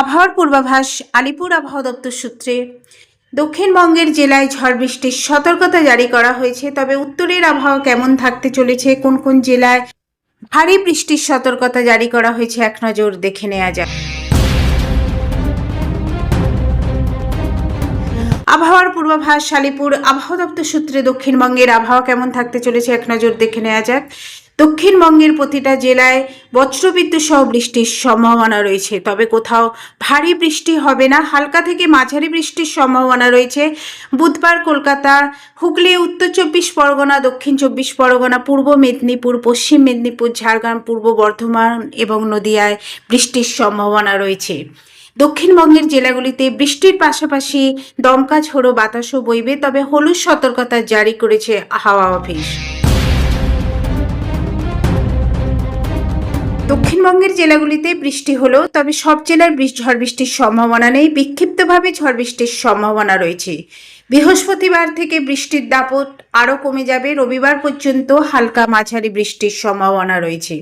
আবহাওয়ার পূর্বাভাস, আলিপুর আবহাওয়া দপ্তর সূত্রে। দক্ষিণবঙ্গের জেলায় ঝড় বৃষ্টির সতর্কতা জারি করা হয়েছে, তবে উত্তরের আবহাওয়া কেমন থাকতে চলেছে, কোন কোন জেলায় ভারী বৃষ্টির সতর্কতা জারি করা হয়েছে এক নজর দেখে নেওয়া যাক। আবহাওয়ার পূর্বাভাস, আলিপুর আবহাওয়া দপ্তর সূত্রে দক্ষিণবঙ্গের আবহাওয়া কেমন থাকতে চলেছে এক নজর দেখে নেওয়া যাক। দক্ষিণবঙ্গের প্রতিটা জেলায় বজ্রবিদ্যুৎ সহ বৃষ্টির সম্ভাবনা রয়েছে। তবে কোথাও ভারী বৃষ্টি হবে না, হালকা থেকে মাঝারি বৃষ্টির সম্ভাবনা রয়েছে। বুধবার কলকাতা, হুগলি, উত্তর চব্বিশ পরগনা, দক্ষিণ চব্বিশ পরগনা, পূর্ব মেদিনীপুর, পশ্চিম মেদিনীপুর, ঝাড়গ্রাম, পূর্ব বর্ধমান এবং নদিয়ায় বৃষ্টির সম্ভাবনা রয়েছে। দক্ষিণবঙ্গের জেলাগুলিতে বৃষ্টির পাশাপাশি দমকা, ঝোড়ো বাতাসও বইবে, তবে হলুদ সতর্কতা জারি করেছে হাওয়া অফিস। দক্ষিণবঙ্গের জেলাগুলিতে বৃষ্টি হলেও তবে সব জেলার ঝড় বৃষ্টির সম্ভাবনা নেই, বিক্ষিপ্তভাবে ঝড় বৃষ্টির সম্ভাবনা রয়েছে। বৃহস্পতিবার থেকে বৃষ্টির দাপট আরও কমে যাবে, রবিবার পর্যন্ত হালকা মাঝারি বৃষ্টির সম্ভাবনা রয়েছে।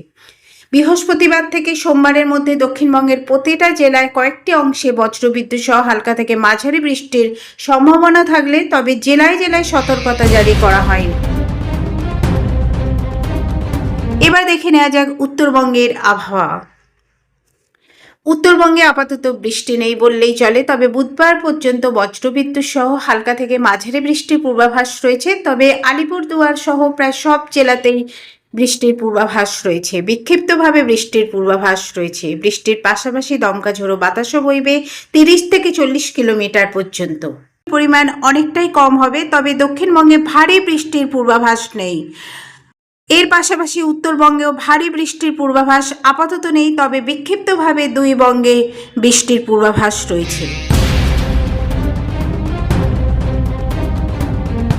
বৃহস্পতিবার থেকে সোমবারের মধ্যে দক্ষিণবঙ্গের প্রতিটা জেলায় কয়েকটি অংশে বজ্রবিদ্যুৎ সহ হালকা থেকে মাঝারি বৃষ্টির সম্ভাবনা থাকলে তবে জেলায় জেলায় সতর্কতা জারি করা হয়নি। দেখে নেওয়া যাক উত্তরবঙ্গের আবহাওয়া। উত্তরবঙ্গে আপাতত বৃষ্টি নেই বললেই চলে, তবে বুধবার পর্যন্ত বজ্রবিদ্যুৎ সহ হালকা থেকে মাঝারি বৃষ্টির পূর্বাভাস রয়েছে, তবে আলিপুরদুয়ার সহ প্রায় সব জেলাতেই বৃষ্টির পূর্বাভাস রয়েছে। বিক্ষিপ্তভাবে বৃষ্টির পূর্বাভাস রয়েছে। বৃষ্টির পাশাপাশি দমকা ঝোড়ো বাতাসও বইবে তিরিশ থেকে চল্লিশ কিলোমিটার পর্যন্ত। পরিমাণ অনেকটাই কম হবে, তবে দক্ষিণবঙ্গে ভারী বৃষ্টির পূর্বাভাস নেই। এর পাশাপাশি উত্তরবঙ্গেও ভারী বৃষ্টির পূর্বাভাস আপাতত নেই, তবে বিক্ষিপ্তভাবে দুই বঙ্গে বৃষ্টির পূর্বাভাস রয়েছে।